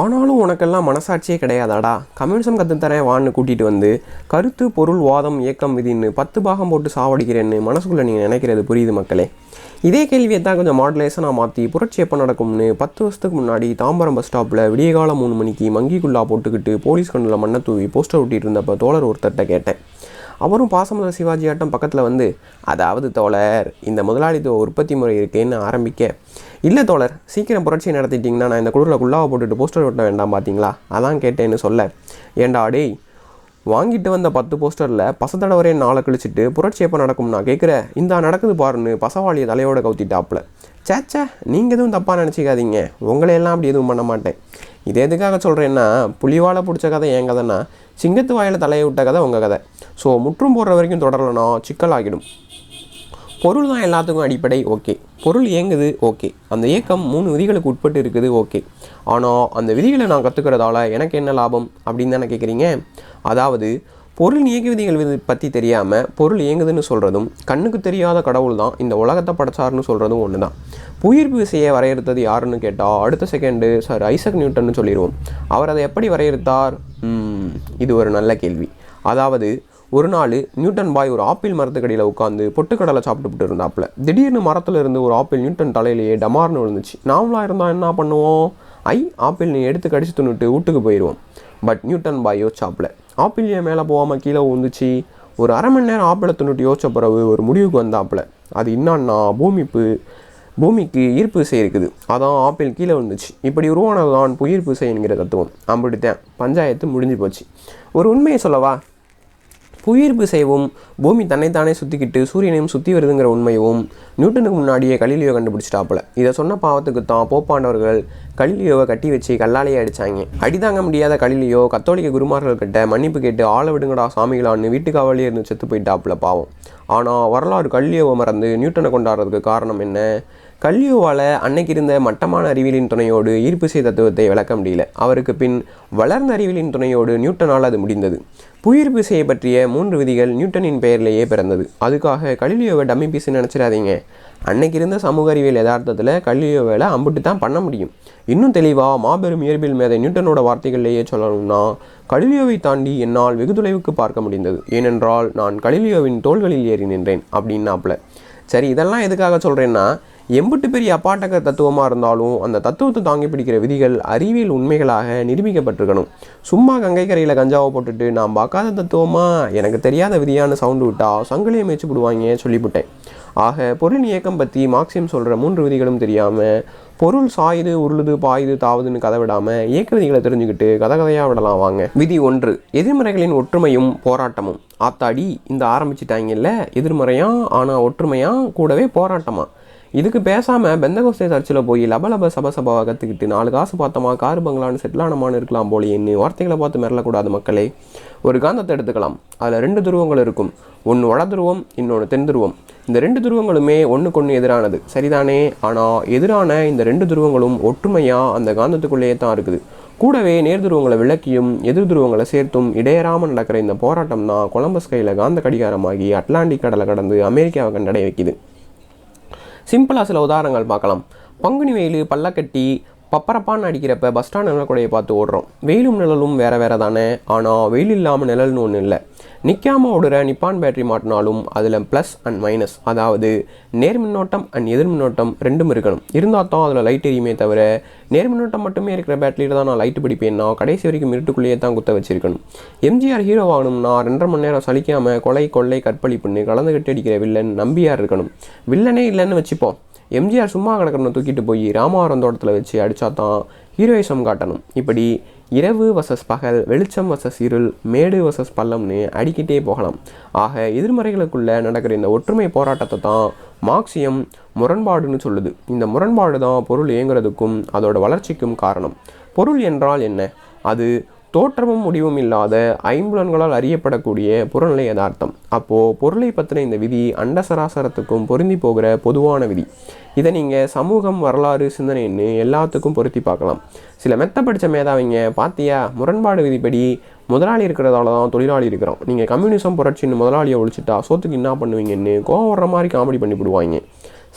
ஆனாலும் உனக்கெல்லாம் மனசாட்சியே கிடையாதாடா? கம்யூனிசம் கற்றுத்தரேன் வான்னு கூட்டிகிட்டு வந்து கருத்து பொருள் வாதம் இயக்கம் விதின்னு பத்து பாகம் போட்டு சாவடிக்கிறேன்னு மனசுக்குள்ளே நீங்கள் நினைக்கிறது புரியுது மக்களே? இதே கேள்வியை தான் கொஞ்சம் மாடுலேஷனாக மாற்றி புரட்சி எப்போ நடக்கும்னு பத்து வருஷத்துக்கு முன்னாடி தாம்பரம் பஸ் ஸ்டாப்பில் விடியகால மூணு மணிக்கு மங்கிக்குள்ளா போட்டுக்கிட்டு போலீஸ் கண்ணில் மண்ணை தூவி போஸ்டர் ஒட்டிகிட்டு இருந்தப்போ தோழர் ஒருத்தர்கிட்ட கேட்டேன். அவரும் பாசமலர் சிவாஜி ஆட்டம் பக்கத்தில் வந்து அதாவது தோழர் இந்த முதலாளித்துவ உற்பத்தி முறை இருக்கேன்னு ஆரம்பிக்க? இல்லை தோழர் சீக்கிரம் புரட்சி நடத்திட்டிங்கன்னா நான் இந்த குழுவில் குள்ளாவை போட்டுட்டு போஸ்டர் ஒட்ட வேண்டாம் பார்த்தீங்களா அதான் கேட்டேன்னு சொல்ல. ஏண்டா டேய் வாங்கிட்டு வந்த பத்து போஸ்டரில் பசத்தடவரே நாளை கழிச்சிட்டு புரட்சியப்போ நடக்கும் நான் கேட்குறேன் இந்த நடக்குது பாருன்னு பசவாளியை தலையோட கவுத்திட்டாப்புல. சேச்சா நீங்கள் எதுவும் தப்பாக நினச்சிக்காதீங்க. உங்களையெல்லாம் அப்படி எதுவும் பண்ண மாட்டேன். இது எதுக்காக சொல்கிறேன்னா புலிவாலை பிடிச்ச கதை என் கதைன்னா சிங்கத்து வாயில் தலையை விட்ட கதை உங்கள் கதை. ஸோ முற்றும் போடுற வரைக்கும் தொடரலைன்னா சிக்கலாகிடும். பொருள் தான் எல்லாத்துக்கும் அடிப்படை ஓகே. பொருள் இயங்குது ஓகே. அந்த இயக்கம் மூணு விதிகளுக்கு உட்பட்டு இருக்குது ஓகே. ஆனால் அந்த விதிகளை நான் கற்றுக்கிறதால எனக்கு என்ன லாபம் அப்படின்னு தானே கேட்குறீங்க அதாவது பொருள் இயக்க விதிகள் பற்றி தெரியாமல் பொருள் இயங்குதுன்னு சொல்கிறதும் கண்ணுக்கு தெரியாத கடவுள் தான் இந்த உலகத்தை படைச்சாருன்னு சொல்கிறதும் ஒன்று தான் புயிர்ப்பு விசையை வரையறுத்தது யாருன்னு கேட்டால் அடுத்த செகண்டு சார் ஐசக் நியூட்டன்னு சொல்லிடுவோம் அவர் அதை எப்படி வரையறுத்தார்? இது ஒரு நல்ல கேள்வி. அதாவது ஒரு நாள் நியூட்டன் பாய் ஒரு ஆப்பிள் மரத்துக்கடியில் உட்காந்து பொட்டுக்கடலை சாப்பிட்டுட்டு இருந்தாப்புல திடீர்னு மரத்தில் இருந்து ஒரு ஆப்பிள் நியூட்டன் தலையிலேயே டமார்னு விழுந்துச்சு. நாமளாக இருந்தால் என்ன பண்ணுவோம்? ஐ ஆப்பிள் நீ எடுத்து கடிச்சு தின்னுட்டு வீட்டுக்கு போயிடுவோம் பட் நியூட்டன் பாய் யோசிச்சாப்புல. ஆப்பிள் ஏன் மேலே போகாமல் கீழே விழுந்துச்சு. ஒரு அரை மணி நேரம் ஆப்பிளை தின்னுட்டு யோசிச்ச பிறகு ஒரு முடிவுக்கு வந்தாப்புல. அது என்னன்னா பூமிப்பு பூமிக்கு ஈர்ப்பு விசை இருக்குது. அதான் ஆப்பிள் கீழே விழுந்துச்சு. இப்படி உருவானது தான் புயிர்ப்பு விசை என்கிற தத்துவம். அப்படித்தான் பஞ்சாயத்து முடிஞ்சு போச்சு. ஒரு உண்மையை சொல்லவா? புவியீர்ப்பு செய்யவும் பூமி தன்னைத்தானே சுற்றிக்கிட்டு சூரியனையும் சுற்றி வருதுங்கிற உண்மையும் நியூட்டனுக்கு முன்னாடியே கலிலியோ கண்டுபிடிச்சிட்டாப்புல. இதை சொன்ன பாவத்துக்கு தான் போப்பாண்டவர்கள் கலிலியோவை கட்டி வச்சு கல்லாலேயே அடிச்சாங்க. அடிதாங்க முடியாத கலிலியோ கத்தோலிக்க குருமார்கள் கிட்ட மன்னிப்பு கேட்டு ஆள விடுங்கடா சாமிகளான்னு வீட்டுக்காவலே இருந்து செத்து போயிட்டாப்புல பாவம். ஆனால் வரலாறு கல்லியோவை மறந்து நியூட்டனை கொண்டாடுறதுக்கு காரணம் என்ன? கல்யூவால் அன்னைக்கு இருந்த மட்டமான அறிவியலின் துணையோடு ஈர்ப்புசை தத்துவத்தை விளக்க முடியல. அவருக்கு பின் வளர்ந்த அறிவியலின் துணையோடு நியூட்டனால் அது முடிந்தது. புயிர்ப்பு விசையை பற்றிய மூன்று விதிகள் நியூட்டனின் பெயரிலேயே பிறந்தது. அதுக்காக கலிலியோவை டம்மி பீஸ் நினச்சிடாதீங்க. அன்னைக்கு இருந்த சமூக அறிவியல் யதார்த்தத்தில் கலிலியோவில் அம்புட்டு தான் பண்ண முடியும். இன்னும் தெளிவாக மாபெரும் இயற்பியல் மேதை நியூட்டனோட வார்த்தைகள்லேயே சொல்லணும்னா கலிலியோவை தாண்டி என்னால் வெகு தொலைவுக்கு பார்க்க முடிந்தது. ஏனென்றால் நான் கலிலியோவின் தோள்களில் ஏறி நின்றேன் அப்படின்னாப்புல. சரி இதெல்லாம் எதுக்காக சொல்கிறேன்னா எம்புட்டு பெரிய அப்பாட்டக தத்துவமாக இருந்தாலும் அந்த தத்துவத்தை தாங்கி பிடிக்கிற விதிகள் அறிவியல் உண்மைகளாக நிரூபிக்கப்பட்டிருக்கணும். சும்மா கங்கை கரையில் கஞ்சாவை போட்டுட்டு நான் பார்க்காத தத்துவமா? எனக்கு தெரியாத விதியான சவுண்டு விட்டால் சங்கிலியை மேய்ச்சி விடுவாங்க சொல்லிவிட்டேன் ஆக பொருள் இயக்கம் பற்றி மார்க்சியம் சொல்கிற மூன்று விதிகளும் தெரியாமல் பொருள் சாயுது உருளுது பாயுது தாவுதுன்னு கதை விடாமல் இயக்க விதிகளை தெரிஞ்சுக்கிட்டு கதை கதையாக விடலாம் வாங்க. விதி ஒன்று எதிர்மறைகளின் ஒற்றுமையும் போராட்டமும். ஆத்தாடி இந்த ஆரம்பிச்சிட்டாங்கல்ல எதிர்மறையாக ஆனால் ஒற்றுமையாக கூடவே போராட்டமாக இதுக்கு பேசாமல் பெந்தகோஸ்தே சர்ச்சில் போய் லபலப சப சபாவை கற்றுக்கிட்டு நாலு காசு பார்த்தோமா காரு பங்களான்னு செட்டில் ஆனமான்னு இருக்கலாம் போலேன்னு வார்த்தைகளை பார்த்து மிரளக்கூடாது மக்களே. ஒரு காந்தத்தை எடுத்துக்கலாம். அதில் ரெண்டு துருவங்கள் இருக்கும். ஒன்று வட துருவம் இன்னொன்று தென் துருவம். இந்த ரெண்டு துருவங்களுமே ஒன்றுக்கொன்று எதிரானது. சரிதானே? ஆனால் எதிரான இந்த ரெண்டு துருவங்களும் ஒற்றுமையாக அந்த காந்தத்துக்குள்ளேயே தான் இருக்குது. கூடவே நேர் துருவங்களை விளக்கியும் எதிர் துருவங்களை சேர்த்தும் இடையறாமல் நடக்கிற இந்த போராட்டம் தான் கொலம்பஸ் கையில் காந்த கடிகாரமாகி அட்லாண்டிக் கடலை கடந்து அமெரிக்காவை கண்டடைய வைக்குது சிம்பிளாக சில உதாரணங்கள் பார்க்கலாம். பங்குனி வெயில் பல்லக்கட்டி பப்பரப்பான்னு அடிக்கிறப்ப பஸ் ஸ்டாண்ட் நிலக்கூடையை பார்த்து ஓடுறோம். வெயிலும் நிழலும் வேறு வேறு தானே ஆனால் வெயில் இல்லாமல் நிழல்னு ஒன்று இல்லை. நிற்காம ஓடுற நிப்பான் பேட்டரி மாட்டினாலும் அதில் ப்ளஸ் அண்ட் மைனஸ் அதாவது நேர்மின்னோட்டம் அண்ட் எதிர்மின்னோட்டம் ரெண்டும் இருக்கணும். இருந்தால் தான் அதில் லைட் எரியுமே தவிர நேர்மின்னோட்டம் மட்டுமே இருக்கிற பேட்டரியில் தான் நான் லைட்டு பிடிப்பேன்னா கடைசி வரைக்கும் இருட்டுக்குள்ளேயே தான் குத்த வச்சிருக்கணும். எம்ஜிஆர் ஹீரோ ஆகணும்னா ரெண்டரை மணி நேரம் சலிக்காமல் கொலை கொள்ளை கற்பழிப்புன்னு கலந்துகிட்டு அடிக்கிற வில்லன் நம்பியார் இருக்கணும். வில்லனே இல்லைன்னு வச்சுப்போம். எம்ஜிஆர் சும்மா கிடக்கிறன தூக்கிட்டு போய் ராமாவரம் தோட்டத்தில் வச்சு அடித்தா தான் ஹீரோயிசம் காட்டணும். இப்படி இரவு வசஸ் பகல் வெளிச்சம் வசஸ் இருள் மேடு வசஸ் பள்ளம்னு அடிக்கிட்டே போகலாம். ஆக எதிர்மறைகளுக்குள்ளே நடக்கிற இந்த ஒற்றுமை போராட்டத்தை தான் மார்க்சியம் முரண்பாடுன்னு சொல்லுது. இந்த முரண்பாடு தான் பொருள் இயங்குறதுக்கும் அதோட வளர்ச்சிக்கும் காரணம். பொருள் என்றால் என்ன? அது தோற்றமும் முடிவும் இல்லாத ஐம்புலன்களால் அறியப்படக்கூடிய புறநிலை யதார்த்தம். அப்போது பொருளை பற்றின இந்த விதி அண்ட சராசரத்துக்கும் பொருந்தி போகிற பொதுவான விதி. இதை நீங்கள் சமூகம் வரலாறு சிந்தனைன்னு எல்லாத்துக்கும் பொருத்தி பார்க்கலாம். சில மெத்த படித்த மேதாவிங்க பார்த்தியா முரண்பாடு விதிப்படி முதலாளி இருக்கிறதால தான் தொழிலாளி இருக்கிறோம். நீங்கள் கம்யூனிசம் புரட்சின்னு முதலாளியை ஒழிச்சிட்டா சோத்துக்கு என்ன பண்ணுவீங்கன்னு கோவம் வர்ற மாதிரி காமெடி பண்ணி விடுவாங்க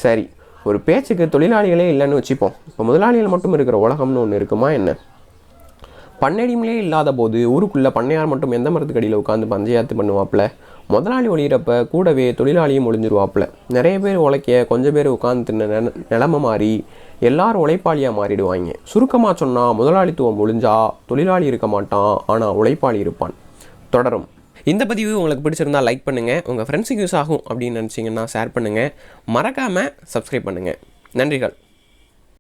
சரி ஒரு பேச்சுக்கு தொழிலாளிகளே இல்லைன்னு வச்சுப்போம். இப்போ முதலாளிகள் மட்டும் இருக்கிற உலகம்னு ஒன்று இருக்குமா என்ன? பண்ணடிமலே இல்லாத போது ஊருக்குள்ளே பண்ணையார் மட்டும் எந்த மரத்துக்கு அடியில் உட்காந்து பஞ்சயாத்து பண்ணுவாப்புல முதலாளி ஒழிகிறப்ப கூடவே தொழிலாளியும் ஒளிஞ்சிருவாப்புல நிறைய பேர் உழைக்க கொஞ்சம் பேர் உட்காந்து தின்ன மாறி எல்லாரும் உழைப்பாளியாக மாறிடுவாங்க சுருக்கமாக சொன்னால் முதலாளித்துவம் ஒழிஞ்சா தொழிலாளி இருக்க மாட்டான் ஆனால் உழைப்பாளி இருப்பான். தொடரும். இந்த பதிவு உங்களுக்கு பிடிச்சிருந்தா லைக் பண்ணுங்கள் உங்கள் ஃப்ரெண்ட்ஸுக்கு யூஸ் ஆகும் அப்படின்னு நினச்சிங்கன்னா ஷேர் பண்ணுங்கள் மறக்காமல் சப்ஸ்கிரைப் பண்ணுங்கள் நன்றிகள்.